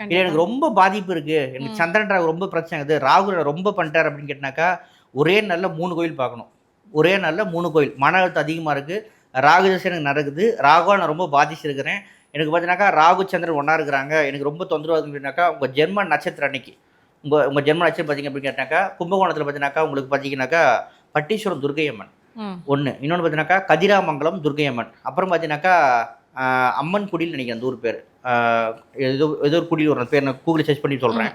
இல்லை எனக்கு ரொம்ப பாதிப்பு இருக்கு. எனக்கு. சந்திரன் ராகு ரொம்ப பிரச்சனை. இருக்குது ராகு ரொம்ப பண்ணிட்டார் அப்படின்னு கேட்டினாக்கா ஒரே நாளில் மூணு கோயில் பார்க்கணும். ஒரே நாளில் மூணு கோயில். மன அழுத்தம் அதிகமாக இருக்குது ராகு தசை எனக்கு நடக்குது. ராகுவா நான் ரொம்ப பாதிச்சிருக்கிறேன். எனக்கு பார்த்தீங்கன்னாக்கா ராகு சந்திரன் ஒன்றா இருக்கிறாங்க. எனக்கு ரொம்ப தொந்தரவு அப்படின்னாக்கா உங்கள் ஜென்ம நட்சத்திரம் அன்னைக்கு. உங்கள் உங்கள் ஜென்ம நட்சத்திரம் பார்த்தீங்க அப்படின்னு கேட்டாக்கா கும்பகோணத்தில் பார்த்தீங்கன்னாக்கா உங்களுக்கு பார்த்தீங்கன்னாக்கா பட்டீஸ்வரம் துர்க்கையம்மன். ம். ஒன்று இன்னொன்று பார்த்தீங்கன்னாக்கா கதிராமங்கலம் துர்க்கையம்மன். அப்புறம் பார்த்தீங்கன்னாக்கா அம்மன் குடியில் நினைக்கிறேன் அந்த ஊர் பேர். ஏதோ ஏதோ ஒரு குடியில் ஒரு பேர் நான் கூகுளில் சர்ச் பண்ணி சொல்கிறேன்.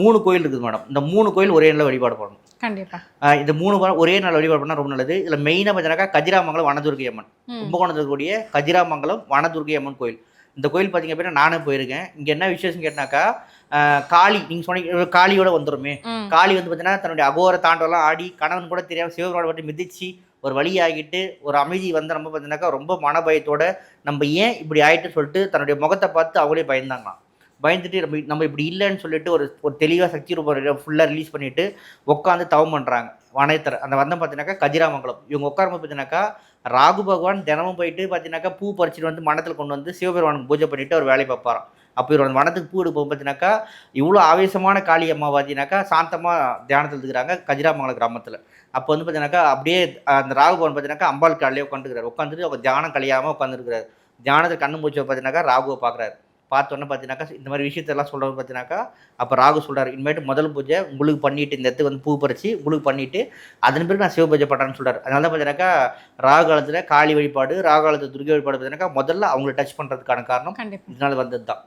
மூணு கோயில் இருக்குது மேடம். இந்த மூணு கோயில் ஒரே நாளில் வழிபாடு பண்ணணும். கண்டிப்பா. ஆஹ், இந்த மூணு ஒரே நாள் வழிபாடு பண்ணால் ரொம்ப நல்லது. இதில் மெயினாக பார்த்தீங்கன்னாக்கா கதிராமங்கலம் வனதுர்க்கை அம்மன். கும்பகோணத்தில் இருக்கக்கூடிய கதிராமங்கலம் வனதுர்க்கை அம்மன் கோயில். இந்த கோயில் பார்த்தீங்க அப்படின்னா நானே போயிருக்கேன். இங்கே என்ன விசேஷம் கேட்டாக்கா காளி. நீங்கள் சொன்னீங்க காளியோட வந்துருமே. ம். காளி வந்து பார்த்தீங்கன்னா தன்னுடைய அகோர தாண்டவெல்லாம் ஆடி கணவன் கூட தெரியாமல் சிவபெருமானை பற்றி மிதிச்சு ஒரு வழியாகிட்டு ஒரு அமைதி வந்து நம்ம பார்த்தீங்கன்னாக்கா ரொம்ப மனபயத்தோட நம்ம ஏன் இப்படி ஆயிட்டு சொல்லிட்டு தன்னுடைய முகத்தை பார்த்து அவங்களே பயந்தாங்களாம். பயந்துட்டு நம்ம நம்ம இப்படி இல்லைன்னு சொல்லிட்டு ஒரு ஒரு தெளிவாக சக்தி ரூபம் ஃபுல்லாக ரிலீஸ் பண்ணிட்டு உட்காந்து தவம் பண்ணுறாங்க வனயத்தர் அந்த வந்தம் பார்த்தீங்கன்னாக்கா கதிராமங்கலம். இவங்க உட்காரும்போது பார்த்தீங்கன்னாக்கா ராகு பகவான் தினமும் போயிட்டு பார்த்தீங்கன்னாக்கா பூ பறிச்சுட்டு வந்து மனத்தில் கொண்டு வந்து சிவபெருமானுக்கு பூஜை பண்ணிவிட்டு அவர் வேலையை பார்ப்பாராம். அப்போ இவர் அந்த வனத்துக்கு பூ எடுக்க போகும் பார்த்தீங்கன்னாக்கா இவ்வளோ ஆவேசமான காளி அம்மா பார்த்தீங்கன்னாக்கா சாந்தமாக தியானத்தில் இருக்கிறாங்க கதிராமங்கலம் கிராமத்தில். அப்போ வந்து பார்த்தீங்கன்னாக்கா அப்படியே அந்த ராகுபவன் பார்த்தீங்கன்னாக்கா அம்பாள் காலையே உட்காந்துருக்காரு உட்காந்துட்டு அவர் தியானம் கழியாமல் உட்காந்துருக்காரு தியானத்தில் கண்ணு மூச்சு பார்த்தீங்கன்னாக்கா ராகுவை பார்க்குறாரு பார்த்தோன்னே பார்த்தீங்கன்னாக்கா இந்த மாதிரி விஷயத்தெல்லாம் சொல்கிறது பார்த்தீங்கன்னாக்கா அப்போ ராகு சொல்றாரு இனிமேட்டு முதல் பூஜை உங்களுக்கு பண்ணிட்டு இந்த இடத்துக்கு வந்து பூ பறிச்சு உங்களுக்கு பண்ணிட்டு அதன் பிறகு நான் சிவ பூஜை பண்ணுறேன்னு சொல்றாரு. அதனால தான் பார்த்தீங்கன்னாக்கா ராகு காலத்தில் காளி வழிபாடு ராகு காலத்தில் துர்கை வழிபாடு பார்த்தீங்கன்னாக்கா முதல்ல அவங்களை டச் பண்ணுறதுக்கான காரணம் இதனால வந்தது தான்